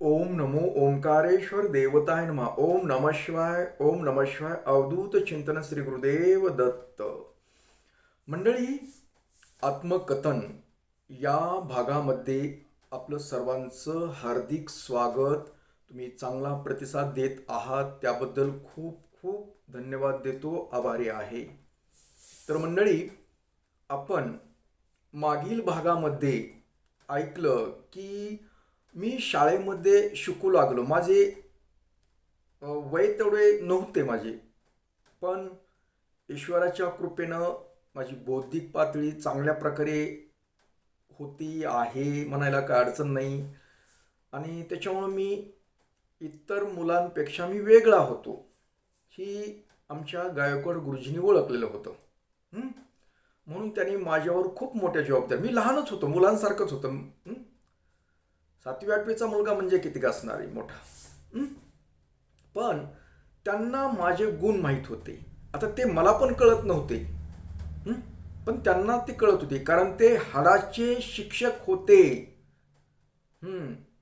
ओम नमो ओंकारेश्वर देवताय नमः। ओम नमः शिवाय ओम नमः शिवाय अवधूत चिंतन श्री गुरुदेव दत्त। मंडळी आत्मकथन या भागामध्ये आपलं सर्वांचं हार्दिक स्वागत. तुम्ही चांगला प्रतिसाद देत आहात त्याबद्दल खूप खूप धन्यवाद देतो आभारी आहे. तर मंडळी आपण मागील भागामध्ये ऐकलं की मी शाळेमध्ये शिकू लागलो. माझे वय तेवढे नव्हते माझे. पण ईश्वराच्या कृपेनं माझी बौद्धिक पातळी चांगल्या प्रकारे होती आहे म्हणायला काय अडचण नाही. आणि त्याच्यामुळं मी इतर मुलांपेक्षा मी वेगळा होतो. ही आमच्या गायकवाड गुरुजींनी ओळखलेलं होतं. म्हणून त्यांनी माझ्यावर खूप मोठ्या जबाबदारी मी लहानच होतो मुलांसारखंच होतं. सातवी आठवीचा मुलगा म्हणजे किती असणार आहे मोठा पण त्यांना माझे गुण माहीत होते. आता ते मला पण कळत नव्हते. पण त्यांना ते कळत होते. कारण ते हाडाचे शिक्षक होते.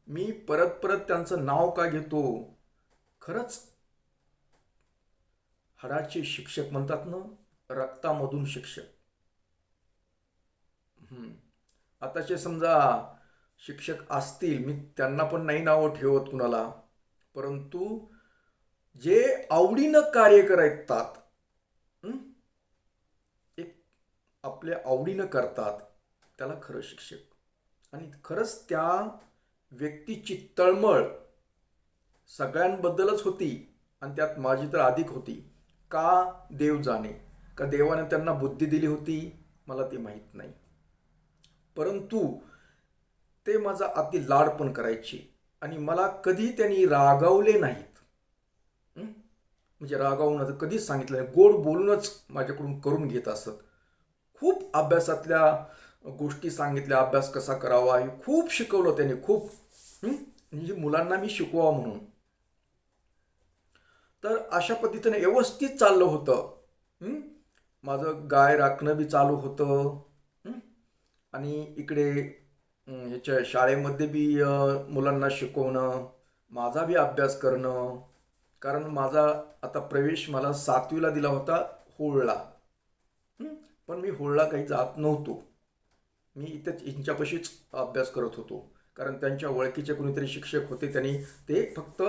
मी परत परत त्यांचं नाव का घेतो? खरंच? हाडाचे शिक्षक म्हणतात ना रक्तामधून शिक्षक. आताचे समजा शिक्षक असतील मी त्यांना पण नाही नावं ठेवत कुणाला. परंतु जे आवडीनं कार्य करतात एक आपल्या आवडीनं करतात त्याला खरं शिक्षक. आणि खरंच त्या व्यक्तीची तळमळ सगळ्यांबद्दलच होती आणि त्यात माझी तर अधिक होती. का देव जाणे? का देवाने त्यांना बुद्धी दिली होती? मला ते माहीत नाही. परंतु ते माझा अति लाड पण करायचे. आणि मला कधी त्यांनी रागावले नाहीत. म्हणजे रागावून आता कधीच सांगितलं नाही. गोड बोलूनच माझ्याकडून करून घेत असत. खूप अभ्यासातल्या गोष्टी सांगितल्या. अभ्यास कसा करावा हे खूप शिकवलं त्यांनी. खूप म्हणजे मुलांना मी शिकवा म्हणून. तर अशा पद्धतीने व्यवस्थित चाललं होतं. माझं गाय राखणं बी चालू होतं. आणि इकडे ह्याच्या शाळेमध्ये बी मुलांना शिकवणं माझा बी अभ्यास करणं कारण माझा आता प्रवेश मला सातवीला दिला होता होळला. पण मी होळला काही जात नव्हतो. मी इथेच यांच्यापाशीच अभ्यास करत होतो. कारण त्यांच्या ओळखीचे कोणीतरी शिक्षक होते त्यांनी ते फक्त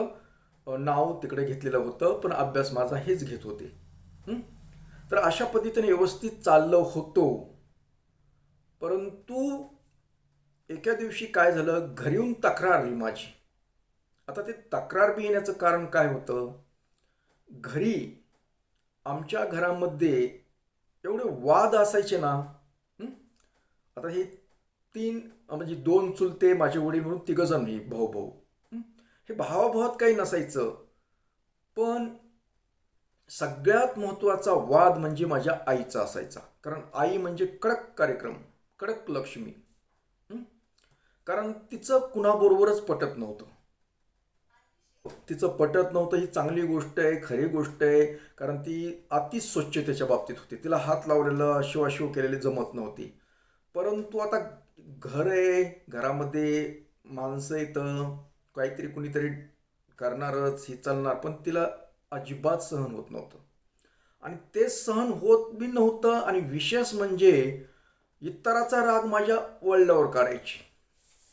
नाव तिकडे घेतलेलं होतं पण अभ्यास माझा हेच घेत होते. तर अशा पद्धतीने व्यवस्थित चाललं होतो. परंतु एका दिवशी काय झालं? घरी येऊन तक्रार आली माझी. आता ते तक्रार बी येण्याचं कारण काय होतं? घरी आमच्या घरामध्ये एवढे वाद असायचे ना आता हे तीन म्हणजे दोन चुलते माझे वडील म्हणून तिघजण मी भाऊ भाऊ हे भावाभावात काही नसायचं. पण सगळ्यात महत्त्वाचा वाद म्हणजे माझ्या आईचा असायचा. कारण आई म्हणजे कडक कार्यक्रम कडक लक्ष्मी. कारण तिचं कुणाबरोबरच पटत नव्हतं. तिचं पटत नव्हतं ही चांगली गोष्ट आहे खरी गोष्ट आहे कारण ती अति स्वच्छतेच्या बाबतीत होती. तिला हात लावलेलं शिवाशिव केलेली जमत नव्हती. परंतु आता घर आहे घरामध्ये माणसं येतं काहीतरी कुणीतरी करणारच ही चालणार पण तिला अजिबात सहन होत नव्हतं. आणि ते सहन होत बी नव्हतं आणि विशेष म्हणजे इतराचा राग माझ्या वळल्यावर काढायची.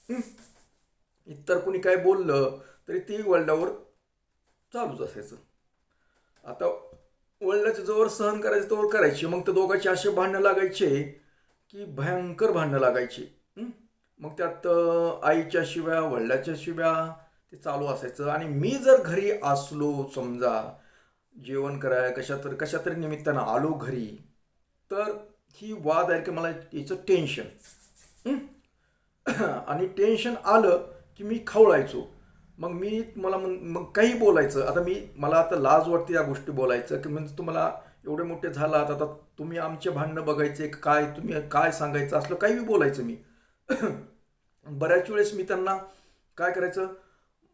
इतर कुणी काय बोललं तरी ते वळल्यावर चालूच असायचं. आता वळल्याच्या जवळ सहन करायचं तोवर करायची मग त्या दोघांचे असे भांडणं लागायचे की भयंकर भांडणं लागायची. मग त्यात आईच्या शिव्या वडिलाच्या शिव्या ते चालू असायचं. आणि मी जर घरी असलो समजा जेवण कराय कशा तर कशा तरी निमित्तानं आलो घरी तर ही वाद आहे की मला याचं टेन्शन आणि टेन्शन आलं की मी खवळायचो. मग मी मला मग मग काही बोलायचं. आता मी मला आता लाज वाटते या गोष्टी बोलायचं. की म्हणजे तुम्हाला एवढे मोठे झालात आता तुम्ही आमचे भांडणं बघायचे काय तुम्ही काय सांगायचं असलं काही बोलायचं मी. बऱ्याच वेळेस मी त्यांना काय करायचं?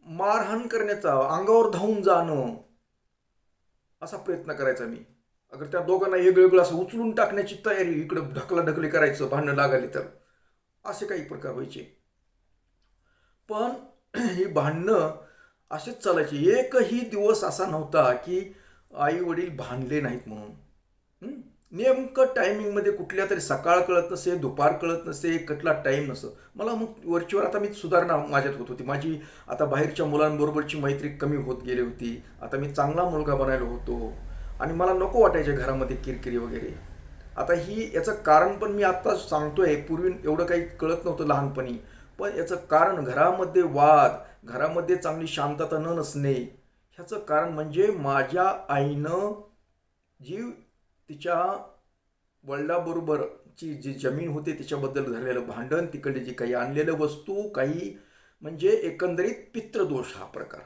मारहाण करण्याचा अंगावर धावून जाणं असा प्रयत्न करायचा मी. अगर त्या दोघांना वेगवेगळं वेगळं असं उचलून टाकण्याची तयारी इकडं ढकला ढकली करायचं भांडणं लागाली तर. असे काही प्रकार व्हायचे. पण ही भांडणं असेच चालायचे. एकही दिवस असा नव्हता की आई वडील भांडले नाहीत म्हणून. नेमकं टायमिंगमध्ये कुठल्या तरी सकाळ कळत नसे दुपार कळत नसे कटला टाईम नसं. मला मग वरचीवर आता मी सुधारणा माझ्यात होत होती. माझी आता बाहेरच्या मुलांबरोबरची मैत्री कमी होत गेली होती. आता मी चांगला मुलगा बनायला होतो. आणि मला नको वाटायचे घरामध्ये किरकिरी वगैरे. आता ही याचं कारण पण मी आत्ता सांगतोय पूर्वी एवढं काही कळत नव्हतं लहानपणी. पण याचं कारण घरामध्ये वाद घरामध्ये चांगली शांतता न नसणे ह्याचं कारण म्हणजे माझ्या आईनं जी तिच्या वडिलाबरोबरची जी जमीन होती तिच्याबद्दल झालेलं भांडण तिकडे जी काही आणलेलं वस्तू काही म्हणजे एकंदरीत पितृदोष हा प्रकार.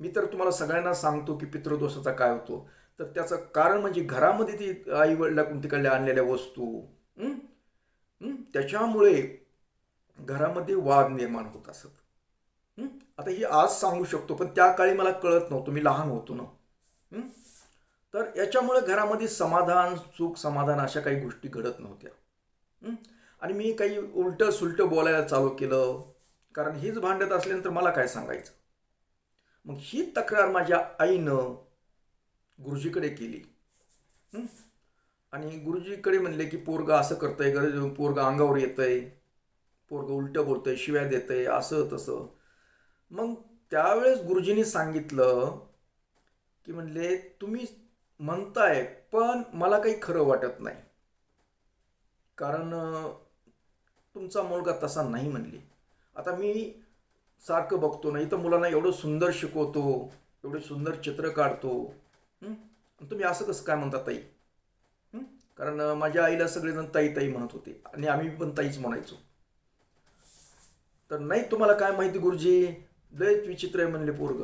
मी तर तुम्हाला सगळ्यांना सांगतो की पितृदोषाचा काय होतो? तर त्याचं कारण म्हणजे घरामध्ये ती आई वडिलाकडून तिकडल्या आणलेल्या वस्तू त्याच्यामुळे घरामध्ये वाद निर्माण होत असत. आता ही आज सांगू शकतो पण त्या काळी मला कळत नव्हतं मी लहान होतो ना. तर याच्यामुळे घरामध्ये समाधान सुख समाधान अशा काही गोष्टी घडत नव्हत्या. आणि मी काही उलटं सुलटं बोलायला चालू केलं. कारण हीच भांडत असल्यानंतर मला काय सांगायचं? मग ही तक्रार माझ्या आईनं गुरुजीकडे केली. आणि गुरुजीकडे म्हणले की पोरग असं करतंय गरज पोरग अंगावर येतंय पोरग उलटं बोलतंय शिव्या देतंय असं तसं. मग त्यावेळेस गुरुजींनी सांगितलं की म्हणले तुम्ही म्हणताय पण मला काही खरं वाटत नाही. कारण तुमचा मुलगा तसा नाही म्हणले. आता मी सारखं बघतो ना इथं मुलांना एवढं सुंदर शिकवतो एवढे सुंदर चित्र काढतो तुम्ही असं कसं काय म्हणता ताई? कारण माझ्या आईला सगळेजण ताई ताई म्हणत होते. आणि आम्ही पण ताईच म्हणायचो. तर नाही तुम्हाला काय माहिती गुरुजी? लय विचित्र आहे म्हणले पोरग.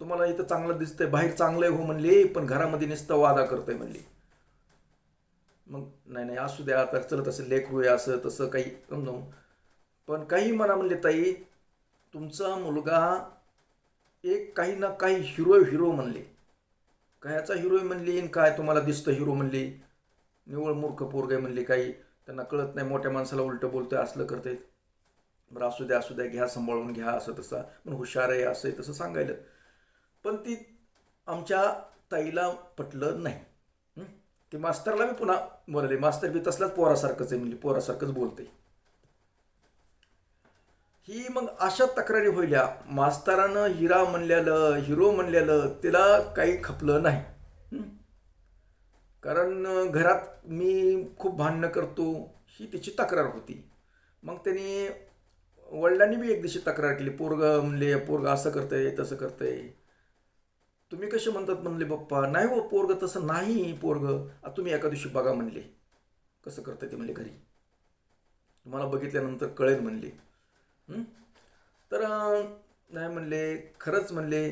तुम्हाला इथं चांगलं दिसतंय बाहेर चांगलं आहे हो म्हणले पण घरामध्ये नुसतं वादा करतोय म्हणले. मग नाही नाही असू द्या आता चलत असं लेकरू आहे असं तसं काही समजावून पण काही म्हणा म्हणले ताई तुमचा मुलगा एक काही ना काही हिरो हिरो म्हणले. का ह्याचा हिरो म्हणली आणि काय तुम्हाला दिसतं हिरो म्हणली? निवळ मूर्ख पोरग आहे म्हणले काही. त्यांना कळत नाही मोठ्या माणसाला उलटं बोलतोय असलं करते बरं असू द्या असू द्या घ्या सांभाळून घ्या असं तसा. पण हुशार आहे असं आहे तसं सांगायला. पण ती आमच्या ताईला पटलं नाही. ते मास्तरला मी पुन्हा बोलले मास्तर बी तसलाच पोरासारखंच आहे म्हणजे पोरासारखंच बोलते ही मग अशा तक्रारी होईल्या. मास्तरानं हिरा म्हणलेलं हिरो म्हणलेलं तिला काही खपलं नाही. कारण घरात मी खूप भांडणं करतो ही तिची तक्रार होती. मग त्यांनी वडिलांनी बी एक दिवशी तक्रार केली. पोरग म्हणले पोरग असं करतंय तसं करतंय. तुम्ही कसे म्हणतात म्हणले पप्पा? नाही हो पोरग तसं नाही पोरग. आता तुम्ही एका दिवशी बघा म्हणले. कसं करतंय ते म्हणले घरी. तुम्हाला बघितल्यानंतर कळेल म्हणले. तर नाही म्हणले खरंच म्हणले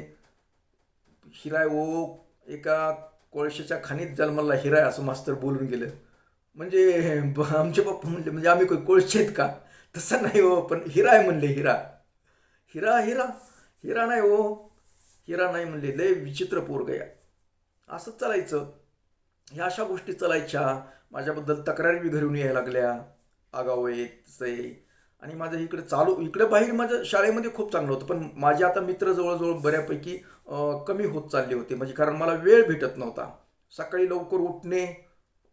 हिराय ओ एका कोळशाच्या खाणीत जन्माला हिराय असं मास्तर बोलून गेलं. म्हणजे ब- आमचे पप्पा म्हणले म्हणजे आम्ही कोण कोळशे आहेत का? तसं नाही हो पण हिरा आहे म्हणले हिरा. हिरा हिरा. हिरा नाही हो. हिरा नाही म्हणले लय विचित्र पोर गया असंच चालायचं. ह्या अशा गोष्टी चालायच्या. माझ्याबद्दल तक्रारी बी घरून यायला लागल्या. आगाव आहे तसं आहे. आणि माझं इकडे चालू इकडे बाहेर माझ्या शाळेमध्ये खूप चांगलं होतं. पण माझे आता मित्र जवळजवळ बऱ्यापैकी कमी होत चालले होते. म्हणजे कारण मला वेळ भेटत नव्हता. सकाळी लवकर उठणे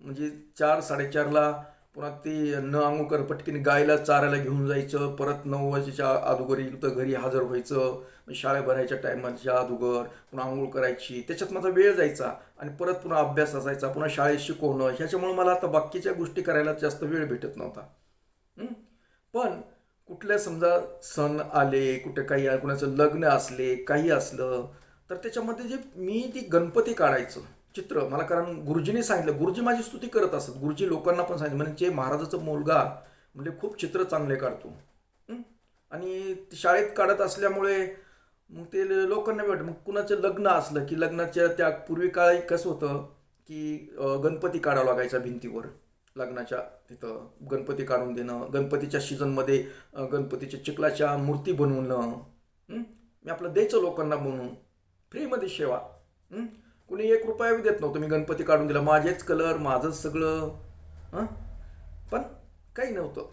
म्हणजे चार साडेचारला पुन्हा ते न अंगुकर पटकीने गायला चारायला घेऊन जायचं. परत नऊ वाजेच्या अगोदर इथं घरी हजर व्हायचं. शाळा भरायच्या टायमाच्या अगोदर पुन्हा आंघोळ करायची. त्याच्यात माझा वेळ जायचा. आणि परत पुन्हा अभ्यास असायचा. पुन्हा शाळेत शिकवणं. ह्याच्यामुळे मला आता बाकीच्या गोष्टी करायला जास्त वेळ भेटत नव्हता. पण कुठल्या समजा सण आले कुठे काही कुणाचं लग्न असले काही असलं तर त्याच्यामध्ये जे मी ती गणपती काढायचं चित्र मला कारण गुरुजीने सांगितलं गुरुजी माझी स्तुती करत असत गुरुजी लोकांना पण सांगितलं म्हणजे महाराजाचा मुलगा म्हणजे खूप चित्र चांगले काढतो. आणि शाळेत काढत असल्यामुळे मग ते लोकांना वाटतं मग कुणाचं लग्न असलं की लग्नाच्या त्या पूर्वी काळी कसं होतं की गणपती काढावा लागायचा भिंतीवर. लग्नाच्या तिथं गणपती काढून देणं गणपतीच्या सीझनमध्ये गणपतीच्या चिखलाच्या मूर्ती बनवणं मी आपलं द्यायचं लोकांना बनवून फ्रीमध्ये सेवा कुणी एक रुपया बी देत नव्हतं मी गणपती काढून दिला. माझेच कलर माझंच सगळं. पण काही नव्हतं.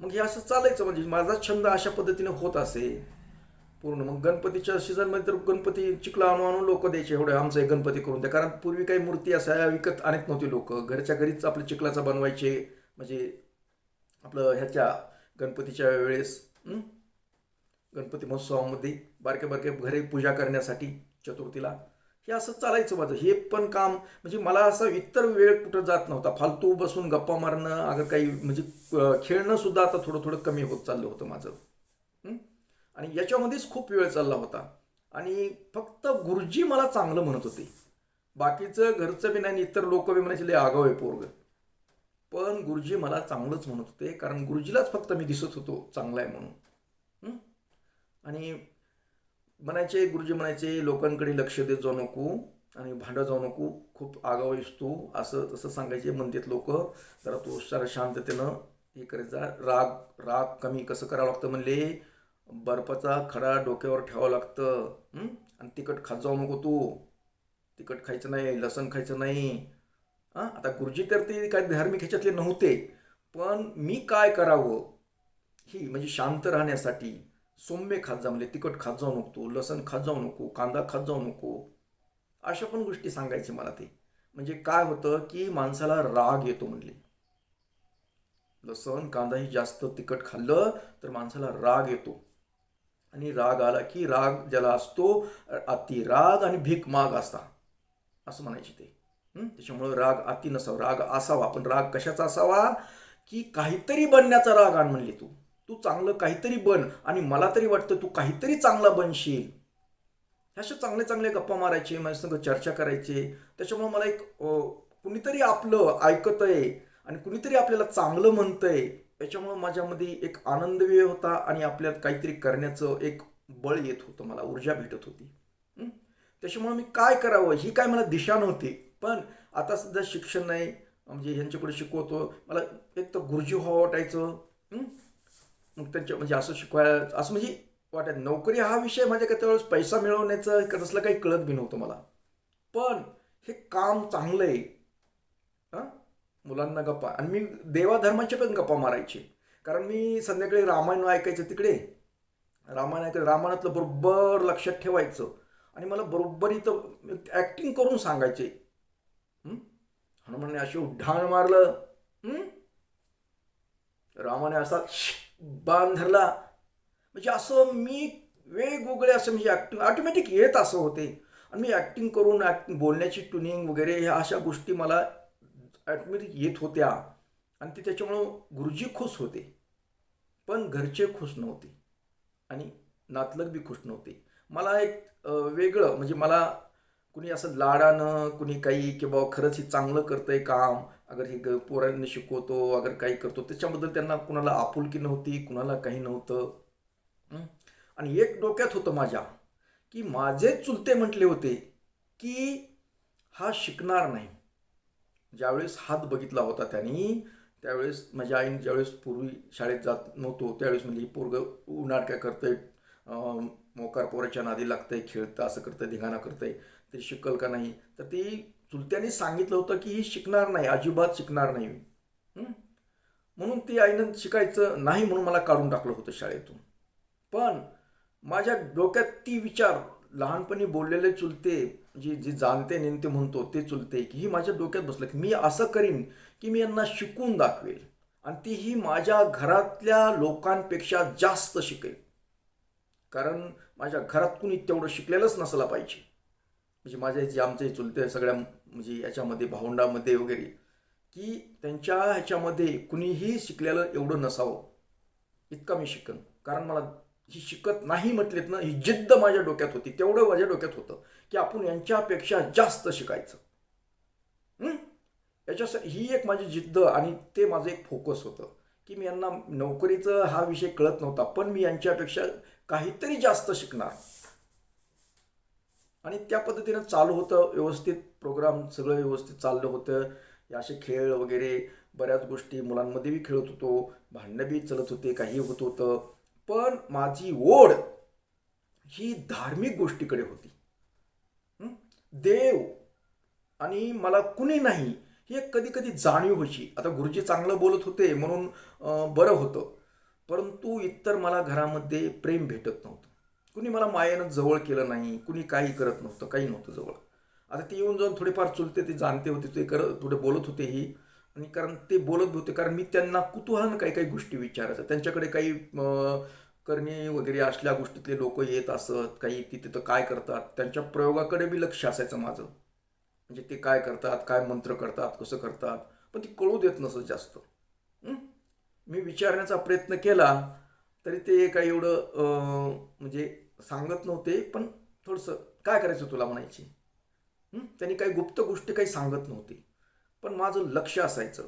मग हे असं चालायचं म्हणजे माझा छंद अशा पद्धतीने होत असे. पूर्ण. मग गणपतीच्या सीझनमध्ये तर गणपती चिखला आणून आणून लोक द्यायचे एवढे आमचं एक गणपती करून द्या. कारण पूर्वी काही मूर्ती असा विकत आणत नव्हती लोक. घरच्या घरीच आपले चिखलाचा बनवायचे. म्हणजे आपलं ह्याच्या गणपतीच्या वेळेस गणपती महोत्सवामध्ये बारके बारके घरी पूजा करण्यासाठी चतुर्थीला. हे असं चालायचं माझं. हे पण काम म्हणजे मला असं इतर वेळ कुठं जात नव्हता. फालतू बसून गप्पा मारणं अगर काही म्हणजे खेळणंसुद्धा खेळणं सुद्धा आता थोडं थोडं कमी होत चाललं होतं माझं. आणि याच्यामध्येच खूप वेळ चालला होता. आणि फक्त गुरुजी मला चांगलं म्हणत होते. बाकीचं घरचं बी नाही इतर लोक बी म्हणायचे लय आगाव आहे पोरग. पण गुरुजी मला चांगलंच म्हणत होते कारण गुरुजीलाच फक्त मी दिसत होतो चांगला आहे म्हणून. आणि म्हणायचे गुरुजी म्हणायचे लोकांकडे लक्ष देत जाऊ नको आणि भांडं जाऊ नको खूप आगाव दिसतो तू. असं तसं सांगायचे म्हणतात लोक. जरा तू जरा शांततेनं हे करायचा. राग राग कमी कसं करावं लागतं म्हणले? बर्फाचा खडा डोक्यावर ठेवावं लागतं आणि तिखट खात जाऊ नको तू. तिखट खायचं नाही लसण खायचं नाही. हां? आता गुरुजी तर ते काय धार्मिक ह्याच्यातले नव्हते. पण मी काय करावं? ही म्हणजे शांत राहण्यासाठी सौम्य खात जा म्हणजे तिखट खात जाऊ नको तू लसण खात जाऊ नको कांदा खात जाऊ नको. अशा पण गोष्टी सांगायचे मला ते. म्हणजे काय होतं की माणसाला राग येतो म्हणले. लसण कांदाही जास्त तिखट खाल्लं तर माणसाला राग येतो. आणि राग आला की राग ज्याला असतो अति राग आणि भीक माग असता. असं म्हणायचे ते. त्याच्यामुळं राग अति नसावा. राग असावा. पण राग कशाचा असावा? की काहीतरी बनण्याचा राग आण म्हणली तू. तू चांगलं काहीतरी बन आणि मला तरी वाटतं तू काहीतरी चांगला बनशील. अशा चांगले चांगले गप्पा मारायचे माझ्या संग चर्चा करायचे. त्याच्यामुळे मला एक कुणीतरी आपलं ऐकतंय आणि कुणीतरी आपल्याला चांगलं म्हणतंय. याच्यामुळं माझ्यामध्ये एक आनंद वेळ होता आणि आपल्यात काहीतरी करण्याचं एक बळ येत होतं मला ऊर्जा भेटत होती. त्याच्यामुळं मी काय करावं ही काय मला दिशा नव्हती. पण आता सध्या शिक्षण नाही म्हणजे ह्यांच्याकडे शिकवतो. मला एक तर गुरुजी व्हावं वाटायचं मग त्यांच्या म्हणजे असं शिकवायला असं म्हणजे वाटायचं नोकरी हा विषय माझ्या त्यावेळेस पैसा मिळवण्याचं कसलं काही कळत बी नव्हतं मला. पण हे काम चांगलं आहे. हां? मुलांना गप्पा. आणि मी देवाधर्माचे पण गप्पा मारायचे. कारण मी संध्याकाळी रामायण ऐकायचं तिकडे. रामायण ऐकायचं. रामायणातलं बरोबर लक्षात ठेवायचं. आणि मला बरोबर इथं ॲक्टिंग करून सांगायचे. हनुमानने अशी उड्डाण मारलं. रामाने असा बाण धरला. म्हणजे असं मी वेगवेगळे असं म्हणजे ॲक्टिंग ऑटोमॅटिक येत असं होते. आणि मी ॲक्टिंग करून ॲक्टिंग बोलण्याची ट्युनिंग वगैरे ह्या अशा गोष्टी मला ॲटोमॅटिक येत होत्या आणि ते त्याच्यामुळं गुरुजी खुश होते. पण घरचे खुश नव्हते आणि नातलग बी खुश नव्हते. मला एक वेगळं म्हणजे मला कुणी असं लाडानं कुणी काही की बाबा खरंच हे चांगलं करतंय काम अगर हे ग- पोरांना शिकवतो अगर काही करतो त्याच्याबद्दल त्यांना कुणाला आपुलकी नव्हती कुणाला काही नव्हतं. आणि एक डोक्यात होतं माझ्या की माझे चुलते म्हटले होते की हा शिकणार नाही. ज्यावेळेस हात बघितला होता त्यांनी त्यावेळेस माझ्या आईने ज्यावेळेस पूर्वी शाळेत जात नव्हतो त्यावेळेस म्हणजे पोरग उन्हाळ काय करतंय मोकार पोराच्या नादी लागतंय खेळतं असं करतंय धिंगाणा करतंय ते शिकल का नाही? तर ती चुलत्याने सांगितलं होतं की ही शिकणार नाही अजिबात शिकणार नाही. म्हणून ती आईनं शिकायचं नाही म्हणून मला काढून टाकलं होतं शाळेतून. पण माझ्या डोक्यात ती विचार लहानपणी बोललेले चुलते जी जी जाणते नेमते म्हणतो ते चुलते की ही माझ्या डोक्यात बसलं की मी असं करीन की मी यांना शिकून दाखवेल. आणि तीही माझ्या घरातल्या लोकांपेक्षा जास्त शिकेल. कारण माझ्या घरात कुणी तेवढं शिकलेलंच नसला पाहिजे. म्हणजे माझे जे आमचे चुलते सगळ्या म्हणजे याच्यामध्ये भावंडामध्ये वगैरे की त्यांच्या ह्याच्यामध्ये कुणीही शिकलेलं एवढं नसावं. इतका मी शिकन. कारण मला ही शिकत नाही म्हटलेत ना ही जिद्द माझ्या डोक्यात होती. तेवढं माझ्या डोक्यात होतं की आपण यांच्यापेक्षा जास्त शिकायचं. याच्यासाठी याच्या ही एक माझी जिद्द आणि ते माझं एक फोकस होतं. की मी यांना नोकरीचं हा विषय कळत नव्हता पण मी यांच्यापेक्षा काहीतरी जास्त शिकणार. आणि त्या पद्धतीनं चालू होतं व्यवस्थित प्रोग्राम सगळं व्यवस्थित चाललं होतं. असे खेळ वगैरे बऱ्याच गोष्टी मुलांमध्ये बी खेळत होतो. भांडणं बी चलत होते काही होत होतं. पण माझी ओढ ही धार्मिक गोष्टीकडे होती. देव आणि मला कुणी नाही ही एक कधी कधी जाणीव व्हायची आता गुरुजी चांगलं बोलत होते म्हणून बरं होतं. परंतु इतर मला घरामध्ये प्रेम भेटत नव्हतं. कुणी मला मायेनं जवळ केलं नाही कुणी काही करत नव्हतं काही नव्हतं जवळ. आता ते येऊन जाऊन थोडेफार चुलते ते जाणते होते ते करत थोडे बोलत होते ही. आणि कारण ते बोलत होते कारण मी त्यांना कुतूहलानं काही काही गोष्टी विचारायचं. त्यांच्याकडे काही करणे वगैरे असल्या गोष्टीतले लोक येत असत काही ती तिथं काय करतात त्यांच्या प्रयोगाकडे बी लक्ष असायचं माझं. म्हणजे ते काय करतात काय मंत्र करतात कसं करतात पण ती कळू देत नसत जास्त. मी विचारण्याचा प्रयत्न केला तरी ते काही एवढं म्हणजे सांगत नव्हते पण थोडंसं काय करायचं तुला? म्हणायची. त्यांनी काही गुप्त गोष्टी काही सांगत नव्हती. पण माझं लक्ष असायचं.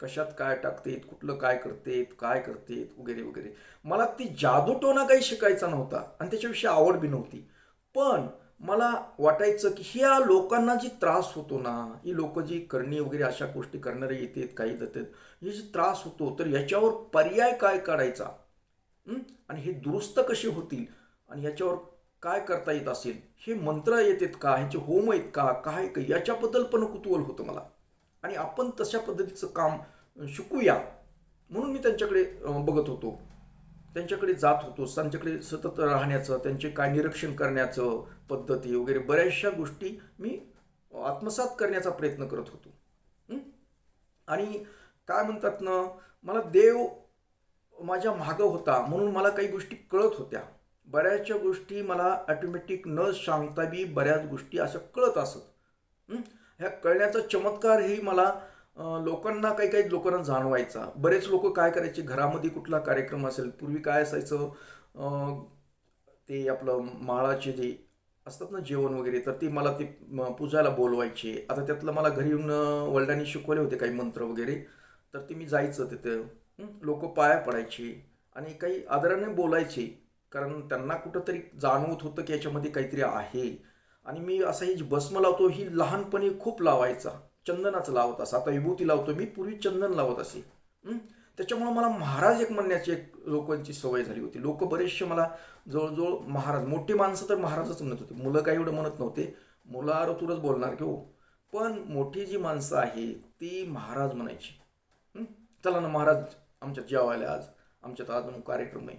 कशात काय टाकतेत कुठलं काय करतेत काय करतेत वगैरे वगैरे. मला ती जादूटोना काही शिकायचा नव्हता आणि त्याच्याविषयी आवड बी नव्हती. पण मला वाटायचं की ह्या लोकांना जी त्रास होतो ना ही लोक जी करणी वगैरे अशा गोष्टी करणारे येतात काही जातात हे जे त्रास होतो तर याच्यावर पर्याय काय काढायचा? आणि हे दुरुस्त कसे होतील? आणि याच्यावर काय करता येत असेल? हे मंत्र येतात का? ह्याचे होम आहेत का? काय? याच्याबद्दल पण कुतूहल होतं मला. आणि आपण तशा पद्धतीचं काम शिकूया. म्हणून मी त्यांच्याकडे बघत होतो. त्यांच्याकडे जात होतो. त्यांच्याकडे सतत राहण्याचं त्यांचे काय निरीक्षण करण्याचं पद्धती वगैरे बऱ्याचशा गोष्टी मी आत्मसात करण्याचा प्रयत्न करत होतो. आणि काय म्हणतात ना मला देव माझ्या मागं होता म्हणून मला काही गोष्टी कळत होत्या. बऱ्याचशा गोष्टी मला ॲटोमॅटिक न सांगता बी बऱ्याच गोष्टी अशा कळत असत. ह्या कळण्याचा चमत्कारही मला लोकांना काही काही लोकांना जाणवायचा. बरेच लोक काय करायचे? घरामध्ये कुठला कार्यक्रम असेल पूर्वी काय असायचं? ते आपलं माळाचे जे असतात ना जेवण वगैरे तर ते मला ते पूजायला बोलवायचे. आता त्यातलं मला घरी येऊन वडिलांनी शिकवले होते काही मंत्र वगैरे. तर ते मी जायचं तिथं. लोक पाया पडायची आणि काही आदराने बोलायचे. कारण त्यांना कुठंतरी जाणवत होतं की याच्यामध्ये काहीतरी आहे. आणि मी असं ही जी भस्म लावतो ही लहानपणी खूप लावायचा. चंदनाचं लावत असा. आता विभूती लावतो मी पूर्वी चंदन लावत असे. त्याच्यामुळं मला महाराज एक म्हणण्याची एक लोकांची सवय झाली होती. लोक बरेचसे मला जवळजवळ महाराज मोठी माणसं तर महाराजच म्हणत होते. मुलं काही एवढं म्हणत नव्हते. मुलं ऋतूरच बोलणार की हो. पण मोठी जी माणसं आहे ती महाराज म्हणायची. चला ना महाराज आमच्यात जेवायला आज. आमच्यात आज कार्यक्रम आहे.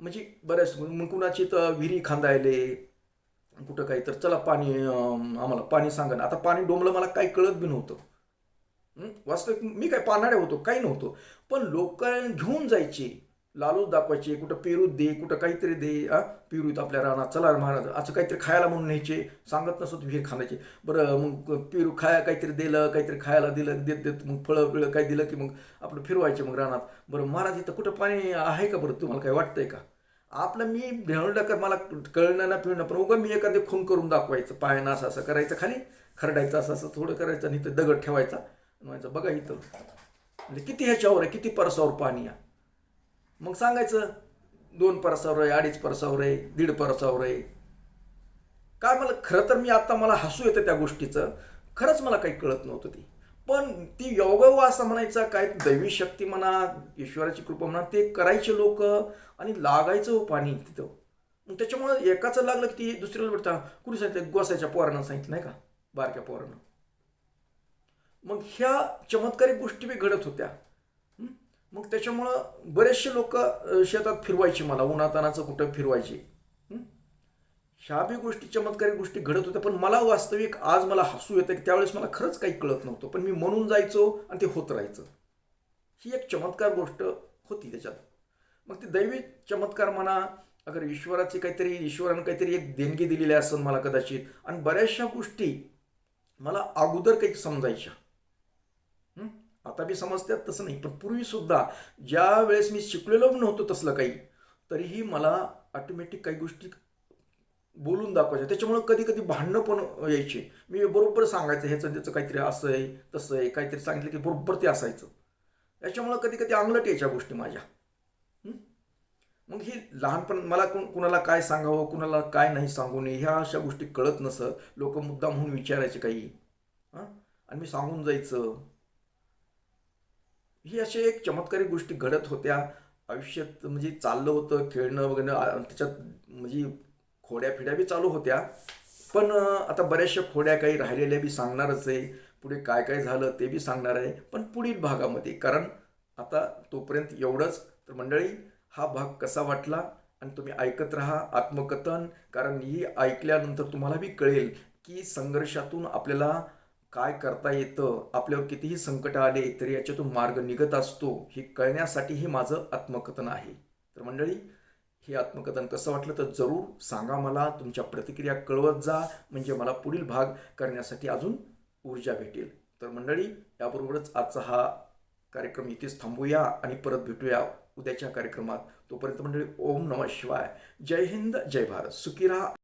म्हणजे बऱ्याच मग कुणाची तर विहिरी खांदायले कुठं काही तर चला पाणी आम्हाला पाणी सांगा ना. आता पाणी डोंबलं मला काही कळत बी नव्हतं. वास्तविक मी काय पानाड्या होतो काही नव्हतो. पण लोक घेऊन जायचे. लालूच दाखवायचे कुठं पेरूत दे कुठं काहीतरी दे आ पेरूत आपल्या रानात चला महाराज असं काहीतरी खायला म्हणून न्यायचे. सांगत नसत विहीर खाण्याचे बरं मग पेरू खाया काहीतरी दिलं काहीतरी खायला दिलं देत देत मग फळं बिळं काही दिलं की मग आपलं फिरवायचे मग रानात. बरं महाराज इथं कुठं पाणी आहे का बरं? तुम्हाला काय वाटतंय का? आपलं मी भेळलं का मला कळणं ना पिळणं पण उगं मी एखादे खून करून दाखवायचं पायानं असं असं करायचं खाली खरडायचं असं असं थोडं करायचं आणि इथं दगड ठेवायचा. म्हणायचं बघा इथं म्हणजे किती ह्याच्यावर आहे किती परसावर पाणी आहे? मग सांगायचं दोन परसावर आहे अडीच परसावर आहे दीड परसावर आहे. काय मला खरं तर मी आता मला हसू येतं त्या गोष्टीचं. खरंच मला काही कळत नव्हतं ती. पण ती योगव असं म्हणायचा काय दैवी शक्ती म्हणा ईश्वराची कृपा म्हणा ते करायचे लोक आणि लागायचं हो पाणी तिथं. मग त्याच्यामुळं एकाचं लागलं की ती दुसऱ्याला भेटता कुणी सांगितलं? गोसायच्या पोरानं सांगितलं नाही का? बारक्या पोरानं. मग ह्या चमत्कारिक गोष्टी बी घडत होत्या. मग त्याच्यामुळं बरेचसे लोक शेतात फिरवायचे मला उन्हातानाचं कुठं फिरवायचे. ह्या बी गोष्टी चमत्कारिक गोष्टी घडत होत्या पण मला वास्तविक आज मला हसू येतं की त्यावेळेस मला खरंच काही कळत नव्हतं पण मी म्हणून जायचो आणि ते होत राहायचं. ही एक चमत्कार गोष्ट होती त्याच्यात. मग ते दैवी चमत्कार म्हणा अगर ईश्वराची काहीतरी ईश्वरानं काहीतरी एक देणगी दिलेली असेल मला कदाचित आणि बऱ्याचशा गोष्टी मला अगोदर काही समजायच्या. आता बी समजतात तसं नाही पण पूर्वीसुद्धा ज्या वेळेस मी शिकलेलो नव्हतो तसलं काही तरीही मला ऑटोमॅटिक काही गोष्टी बोलून दाखवायच्या त्याच्यामुळं कधी कधी भांडणं पण यायची. मी बरोबर सांगायचं ह्याचं त्याचं काहीतरी असं आहे तसं आहे. काहीतरी सांगितलं की बरोबर ते असायचं. याच्यामुळं कधी कधी अंगलट यायच्या गोष्टी माझ्या. मग ही लहानपण मला कोण कुणाला काय सांगावं कुणाला काय नाही सांगू नये ह्या अशा गोष्टी कळत नसत. लोक मुद्दा म्हणून विचारायचे काही. हां? आणि मी सांगून जायचं. ही अशा एक चमत्कारिक गोष्टी घडत होत्या. आयुष्यात म्हणजे चाललं होतं खेळणं वगैरे त्याच्यात म्हणजे खोड्या फिड्या बी चालू होत्या. पण आता बऱ्याचशा खोड्या काही राहिलेल्या बी सांगणारच आहे. पुढे काय काय झालं ते बी सांगणार आहे. पण पुढील भागामध्ये कारण आता तोपर्यंत एवढंच. तर मंडळी हा भाग कसा वाटला? आणि तुम्ही ऐकत राहा आत्मकथन. कारण ही ऐकल्यानंतर तुम्हाला बी कळेल की संघर्षातून आपल्याला काय करता येतं? आपल्यावर कितीही संकट आले तरी याच्यातून मार्ग निघत असतो. हे कळण्यासाठी हे माझं आत्मकथन आहे. तर मंडळी हे आत्मकथन कसं वाटलं तर जरूर सांगा मला. तुमच्या प्रतिक्रिया कळवत जा. म्हणजे मला पुढील भाग करण्यासाठी अजून ऊर्जा भेटेल. तर मंडळी याबरोबरच आजचा हा कार्यक्रम इथेच थांबूया आणि परत भेटूया उद्याच्या कार्यक्रमात. तोपर्यंत मंडळी ओम नमः शिवाय. जय हिंद जय भारत. सुखी राहा.